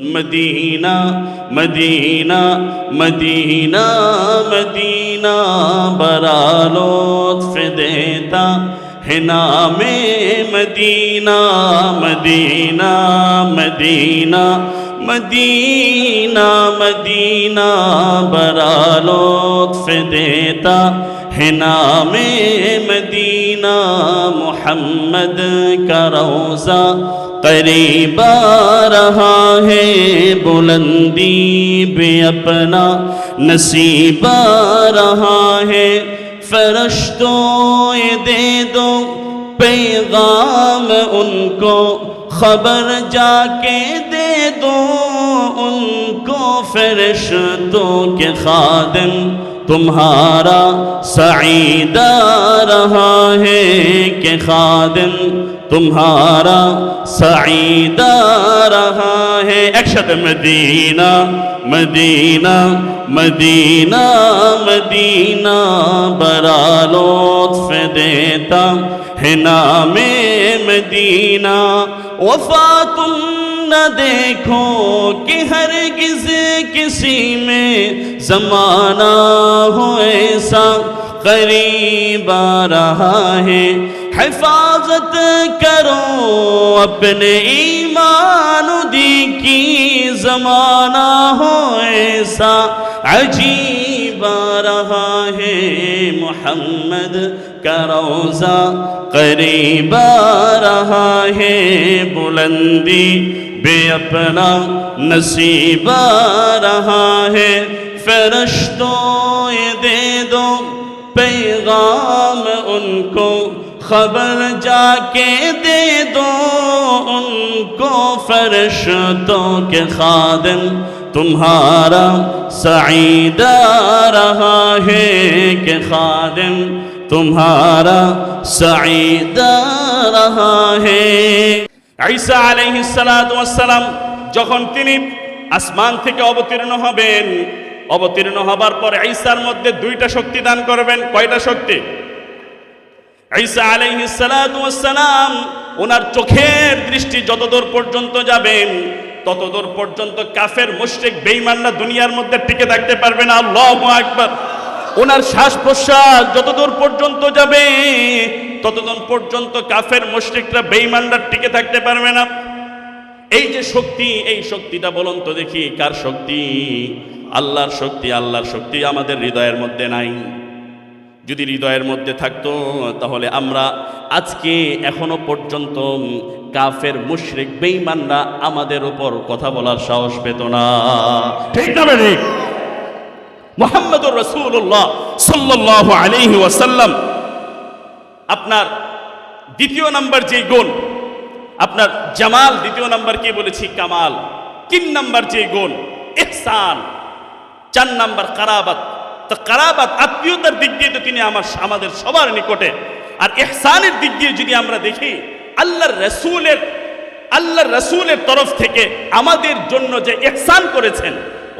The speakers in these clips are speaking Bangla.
মদিনা মদিনা মদিনা মদিনা বরালো দেতা ہے نام مدینہ مدینہ مدینہ مدینہ مدینہ برا لطف دیتا ہے نام مدینہ محمد کا روزہ قریب آ رہا ہے بلندی بے اپنا نصیب آ رہا ہے۔ فرشتوں دے دو پیغام ان کو، خبر جا کے دے دو ان کو فرشتوں کے خادم۔ تمہارا سعید آ رہا ہے کہ خادم۔ تمہارا سعیدہ رہا ہے۔ ایکشن مدینہ مدینہ مدینہ مدینہ۔ برا لطف دیتا ہے نام مدینہ۔ وفا تم نہ دیکھو کہ ہرگز کسی میں زمانہ ہو ایسا قریب آ رہا ہے۔ حفاظت کرو اپنے ایمان دی کی زمانہ ہو ایسا عجیب آ رہا ہے محمد کا روزہ قریب آ رہا ہے بلندی بے اپنا نصیب آ رہا ہے فرشتوں دے دو پیغام खबर जाके दे दो उनको फरिश्तों के खादिम तुम्हारा सईदा रहा है कि खादिम तुम्हारा सईदा रहा है ঈসা আলাইহিস সালাতু ওয়াস সালাম যখন তিনি আসমান থেকে অবতীর্ণ হবেন অবতীর্ণ হবার পর ঈসার মধ্যে দুইটা শক্তি দান করবেন কয়টা শক্তি ঈসা আলাইহিস সালাতু ওয়াস সালাম ওনার চোখের দৃষ্টি যতদূর পর্যন্ত যাবেন ততদূর পর্যন্ত কাফের, মুশরিক, বেঈমানরা দুনিয়ার মধ্যে টিকে থাকতে পারবে না। আল্লাহু আকবার। ওনার শ্বাস প্রশ্বাস যতদূর পর্যন্ত যাবে ততদিন পর্যন্ত কাফের, মুশরিকরা, বেঈমানরা টিকে থাকতে পারবে না। এই যে শক্তি, এই শক্তিটা বলুন তো দেখি, কার শক্তি? আল্লাহর শক্তি আল্লাহর শক্তি আমাদের হৃদয়ের মধ্যে নাই। যদি হৃদয়ের মধ্যে থাকতো, তাহলে আমরা আজকে এখনও পর্যন্ত কাফের, মুশরিক, বেঈমানরা আমাদের উপর কথা বলার সাহস পেত না। ঠিক না ঠিক মোহাম্মদুর রসুল্লাহ সাল্লাহ আলিহি ওয়াসাল্লাম, আপনার দ্বিতীয় নাম্বার যে গুণ আপনার জামাল দ্বিতীয় নাম্বার কি বলেছি? কামাল। তিন নাম্বার যে গুণ ইহসান। চার নাম্বার কারাবাত। তো কারাবাত, আত্মীয়তার দিক দিয়ে তো তিনি আমার, আমাদের সবার নিকটে। আর এহসানের দিক দিয়ে যদি আমরা দেখি, আল্লাহর রসুলের আল্লাহর রসুলের তরফ থেকে আমাদের জন্য যে এহসান করেছেন,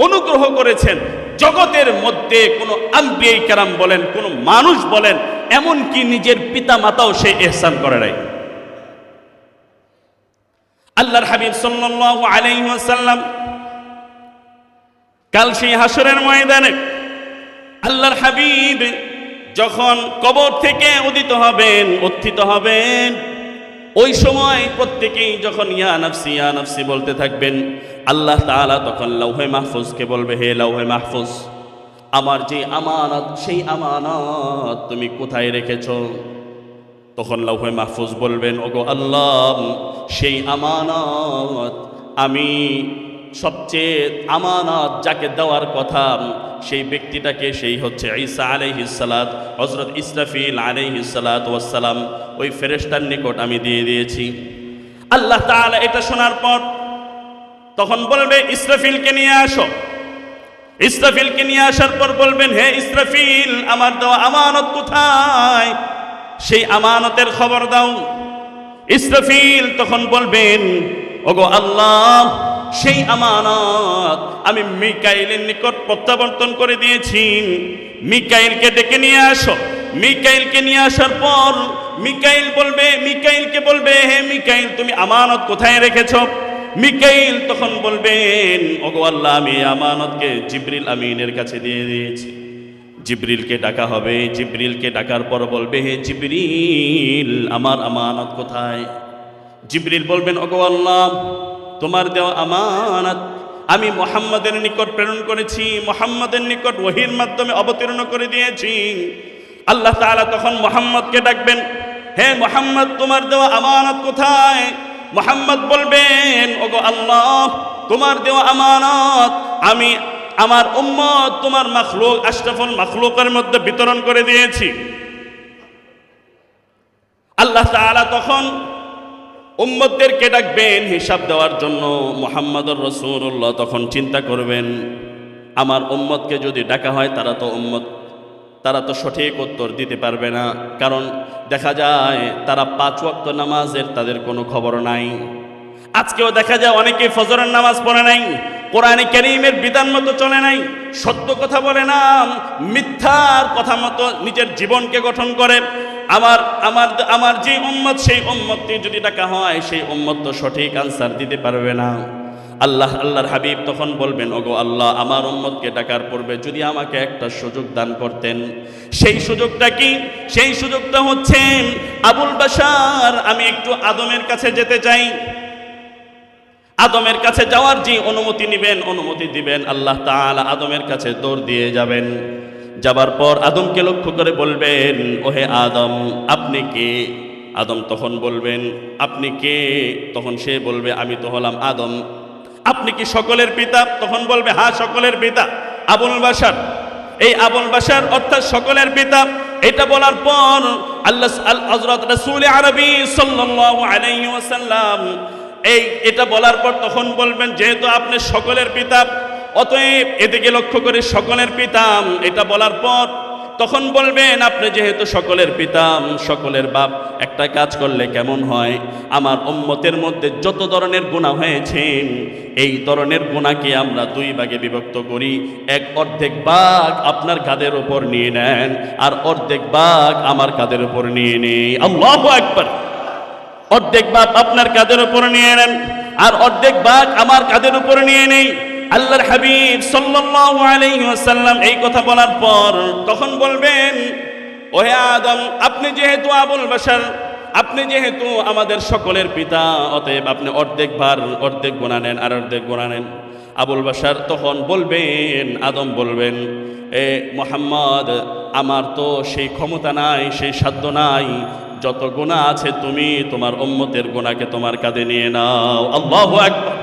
অনুগ্রহ করেছেন, জগতের মধ্যে কোনো আম্বিয়াই কারাম বলেন, কোনো মানুষ বলেন, এমনকি নিজের পিতা মাতাও সে এহসান করে নাই। আল্লাহর হাবিব সাল্লাল্লাহু আলাইহি ওয়াসাল্লাম কাল সেই হাসরের ময়দানে আল্লাহর হাবিব যখন কবর থেকে উদিত হবেন, উত্থিত হবেন, ওই সময় প্রত্যেকেই যখন ইয়া নাফসি ইয়া নাফসি বলতে থাকবেন, আল্লাহ তাআলা তখন লৌহে মাহফুজকে বলবে, হে লৌহে মাহফুজ, আমার যে আমানত, সেই আমানত তুমি কোথায় রেখেছ? তখন লৌহে মাহফুজ বলবেন, ওগো আল্লাহ, সেই আমানত আমি সবচেয়ে আমানত যাকে দেওয়ার কথা, সেই ব্যক্তিটাকে সেই হচ্ছে ঈসা আলাইহিসালাত হজরত ইসরাফিল আলাইহিসালাত ওয়াসালাম ওই ফেরেশতার নিকট আমি দিয়ে দিয়েছি। আল্লাহ তাআলা এটা শোনার পর তখন বলবে, ইসরাফিলকে নিয়ে আসো। ইসরাফিলকে নিয়ে আসার পর বলবেন, হে ইসরাফিল, আমার দেওয়া আমানত কোথায়? সেই আমানতের খবর দাও। ইসরাফিল তখন বলবেন, ওগো আল্লাহ সেই আমানত আমি মিকাইলের নিকট প্রত্যাবর্তন করে দিয়েছি। মিকাইলকে ডেকে নিয়ে আসো। মিকাইলকে নিয়ে আসার পর মিকাইল বলবে, মিকাইলকে বলবে, হে মিকাইল, তুমি আমানত কোথায় রেখেছ? মিকাইল তখন বলবেন ওগো আল্লাহ, আমি আমানতকে জিবরিল আমিনের কাছে দিয়ে দিয়েছি। জিবরিলকে ডাকা হবে। জিবরিলকে ডাকার পর বলবে, হে জিব্রিল, আমার আমানত কোথায়? জিব্রিল বলবেন, ওগো আল্লাহ তোমার দেওয়া আমানত আমি মোহাম্মদের নিকট প্রেরণ করেছি, মোহাম্মদের নিকট ওহির মাধ্যমে অবতীর্ণ করে দিয়েছি। আল্লাহ তাআলা তখন মোহাম্মদকে ডাকবেন, হে মোহাম্মদ, তোমার দেওয়া আমানত কোথায়? মোহাম্মদ বলবেন, ওগো আল্লাহ, তোমার দেওয়া আমানত আমি আমার উম্মত, তোমার মাখলুক, আশরাফুল মাখলুকের মধ্যে বিতরণ করে দিয়েছি। আল্লাহ তাআলা তখন উম্মতদেরকে ডাকবেন, হিসাব দেওয়ার জন্য মোহাম্মদুর রসুল্লাহ তখন চিন্তা করবেন, আমার উম্মতকে যদি ডাকা হয় তারা তো উম্মত, তারা তো সঠিক উত্তর দিতে পারবে না। কারণ দেখা যায় তারা পাঁচ ওয়াক্ত নামাজের তাদের কোনো খবর নাই। আজকেও দেখা যায় অনেকে ফজরের নামাজ পড়ে নাই, কোরআনে করিমের বিধান মতো চলে নাই, সত্য কথা বলে না, মিথ্যার কথা মতো নিজের জীবনকে গঠন করে। আমার আমার আমার যে উম্মত, সেই উম্মতটি যদি টাকা হয়, সেই উম্মত তো সঠিক আনসার দিতে পারবে না। আল্লাহ, আল্লাহর হাবিব তখন বলবেন, ওগো আল্লাহ, আমার উম্মতকে ডাকার পূর্বে যদি আমাকে একটা সুযোগ দান করতেন, সেই সুযোগটা কি? সেই সুযোগটা হচ্ছে, আবুল বাশার, আমি একটু আদমের কাছে যেতে চাই। আদমের কাছে যাওয়ার যে অনুমতি নেবেন, অনুমতি দিবেন, আল্লাহ তাআলা আদমের কাছে দৌড় দিয়ে যাবেন। যাবার পর আদমকে লক্ষ্য করে বলবেন, ওহে আদম, আপনি কে? আদম তখন বলবেন, আপনি কে? তখন সে বলবে, আমি তো হলাম আদম। আপনি কি সকলের পিতা? তখন বলবে হ্যাঁ সকলের পিতা। আবুল বাসার এই আবুল বাসার অর্থাৎ সকলের পিতা, এটা বলার পর আল্লাহ হযরত রাসূল আরবি ওয়াসাল্লাম, এই এটা বলার পর তখন বলবেন, যেহেতু আপনি সকলের পিতা অতএব এদিকে লক্ষ্য করে সকলের পিতাম, এটা বলার পর তখন বলবেন, আপনি যেহেতু সকলের পিতা সকলের বাপ, একটা কাজ করলে কেমন হয়? আমার উম্মতের মধ্যে যত ধরনের গুণা হয়েছে, এই ধরনের গুণাকে আমরা দুই ভাগে বিভক্ত করি। এক অর্ধেক বাঘ আপনার কাদের ওপর নিয়ে নেন, আর অর্ধেক বাঘ আমার কাদের ওপর নিয়ে নেই। আল্লাহু একবার অর্ধেক বাঘ আপনার কাদের ওপর নিয়ে নেন, আর অর্ধেক বাঘ আমার কাদের উপর নিয়ে নেই। আল্লাহর হাবিব সাল্লাল্লাহু আলাইহি ওয়াসাল্লাম এই কথা বলার পর তখন বলবেন, ওহে আদম, আপনি যেহেতু আবুল বাশার, আপনি যেহেতু আমাদের সকলের পিতা, অতএব আপনি অর্ধেক ভার, অর্ধেক গোনা নেন আর অর্ধেক গোনা নেন। আবুল বাশার তখন বলবেন, আদম বলবেন, এ মোহাম্মদ, আমার তো সেই ক্ষমতা নাই, সেই সাধ্য নাই, যত গোনা আছে তুমি তোমার উম্মতের গোনাকে তোমার কাঁধে নিয়ে নাও। আল্লাহু আকবার।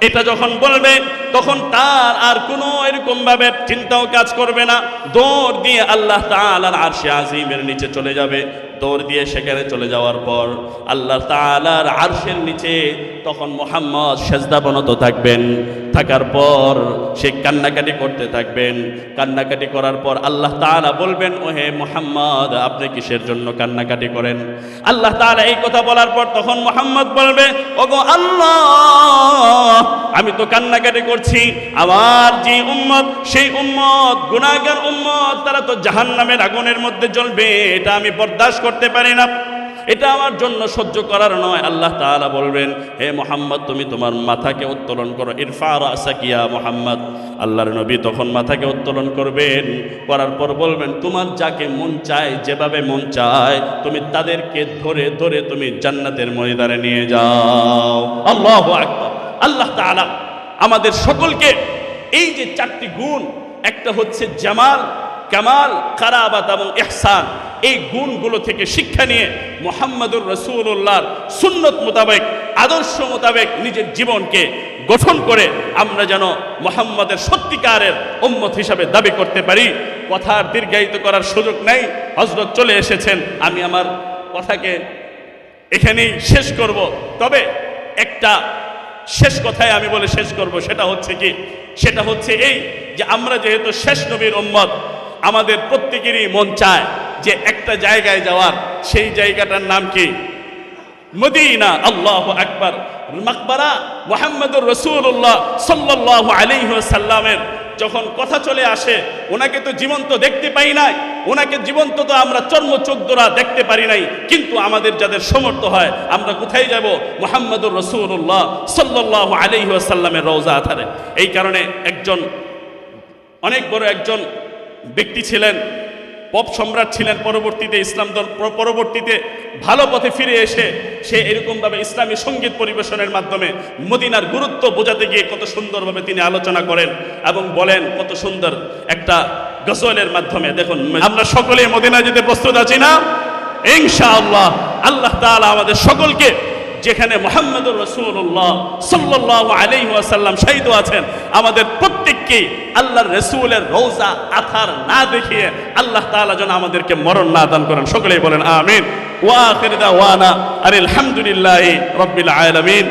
এটা যখন বলবে, তখন তার আর কোনো এরকম ভাবে চিন্তাও কাজ করবে না। দৌড় দিয়ে আল্লাহ তালার আর সে আজিমের নিচে চলে যাবে। দৌড় দিয়ে সেখানে চলে যাওয়ার পর আল্লাহ তাআলার আরশের নিচে তখন মোহাম্মদ সেজদাবনত থাকবেন। থাকার পর সে কান্নাকাটি করতে থাকবেন। কান্নাকাটি করার পর আল্লাহ তাআলা বলবেন, ওহে মোহাম্মদ, আপনি কিসের জন্য কান্নাকাটি করেন? আল্লাহ তাআলা এই কথা বলার পর তখন মোহাম্মদ বলবে, ওগো আল্লাহ, আমি তো কান্নাকাটি করছি। আমার যে উম্মত, সেই উম্মত, গুনাহগার উম্মত, তারা তো জাহান্নামের আগুনের মধ্যে জ্বলবে। এটা আমি বরদাস্ত করতে পারি না। এটা আমার জন্য সহ্য করার নয়, আল্লাহ তাআলা বলবেন, হে মোহাম্মদ, তুমি তোমার মাথাকে উত্তোলন করো। ইরফা রাসাকিয়া মোহাম্মদ। আল্লাহর নবী তখন মাথাকে উত্তোলন করবেন, করার পর বলবেন, তোমার যাকে মন চায়, যেভাবে মন চায়, তুমি তাদেরকে ধরে ধরে তুমি জান্নাতের ময়দানে নিয়ে যাও। আল্লাহু আকবার। আল্লাহ তাআলা আমাদের সকলকে এই যে চারটি গুণ, একটা হচ্ছে জামাল, কামাল, কারাবাত এবং ইহসান এই গুণগুলো থেকে শিক্ষা নিয়ে মোহাম্মদুর রসুল্লাহর সুন্নত মোতাবেক, আদর্শ মোতাবেক নিজের জীবনকে গঠন করে আমরা যেন মোহাম্মদের সত্যিকারের উম্মত হিসাবে দাবি করতে পারি। কথার দীর্ঘায়িত করার সুযোগ নাই। হজরত চলে এসেছেন। আমি আমার কথাকে এখানেই শেষ করব। তবে একটা শেষ কথায় আমি বলে শেষ করব, সেটা হচ্ছে কি? সেটা হচ্ছে এই যে আমরা যেহেতু শেষ নবীর উম্মত, আমাদের প্রত্যেকেরই মন চায় যে একটা জায়গায় যাওয়ার, সেই জায়গাটার নাম কি? মদিনা, আল্লাহ আকবার। মাকবারা মোহাম্মদুর রসুল্লাহ সাল্লাহ আলাইহি সাল্লামের যখন কথা চলে আসে, ওনাকে তো জীবন্ত দেখতে পাই নাই, ওনাকে জীবন্ত তো আমরা চর্ম চোখ দ্বারা দেখতে পারি নাই, কিন্তু আমাদের যাদের সমর্থ হয়, আমরা কোথায় যাব? মোহাম্মদুর রসুল্লাহ সাল্লাহ আলহি আসাল্লামের রওজা আধারে। এই কারণে একজন, অনেক বড় একজন ব্যক্তি ছিলেন পপ সম্রাট ছিলেন পরবর্তীতে, ইসলাম ধর্ম পরবর্তীতে ভালো পথে ফিরে এসে সে এরকমভাবে ইসলামী সংগীত পরিবেশনের মাধ্যমে মদিনার গুরুত্ব বোঝাতে গিয়ে কত সুন্দরভাবে তিনি আলোচনা করেন এবং বলেন কত সুন্দর একটা গজলের মাধ্যমে। দেখুন, আমরা সকলে মদিনা যেতে প্রস্তুত আছি না? ইনশাআল্লাহ, আল্লাহ তাআলা আমাদের সকলকে যেখানে মোহাম্মদুর রসুল্লাহ সাল্লাহ আলাইহি ওয়াসাল্লাম শাহিদ আছেন, আমাদের প্রত্যেককে আল্লাহর রসুলের রৌজা আথার না দেখিয়ে আল্লাহ তালা যেন আমাদেরকে মরণ না দান করেন। সকলেই বলেন, আমিন। ওয়া আখির ওয়ানা আনিল হামদুলিল্লাহি রব্বিল আলামিন।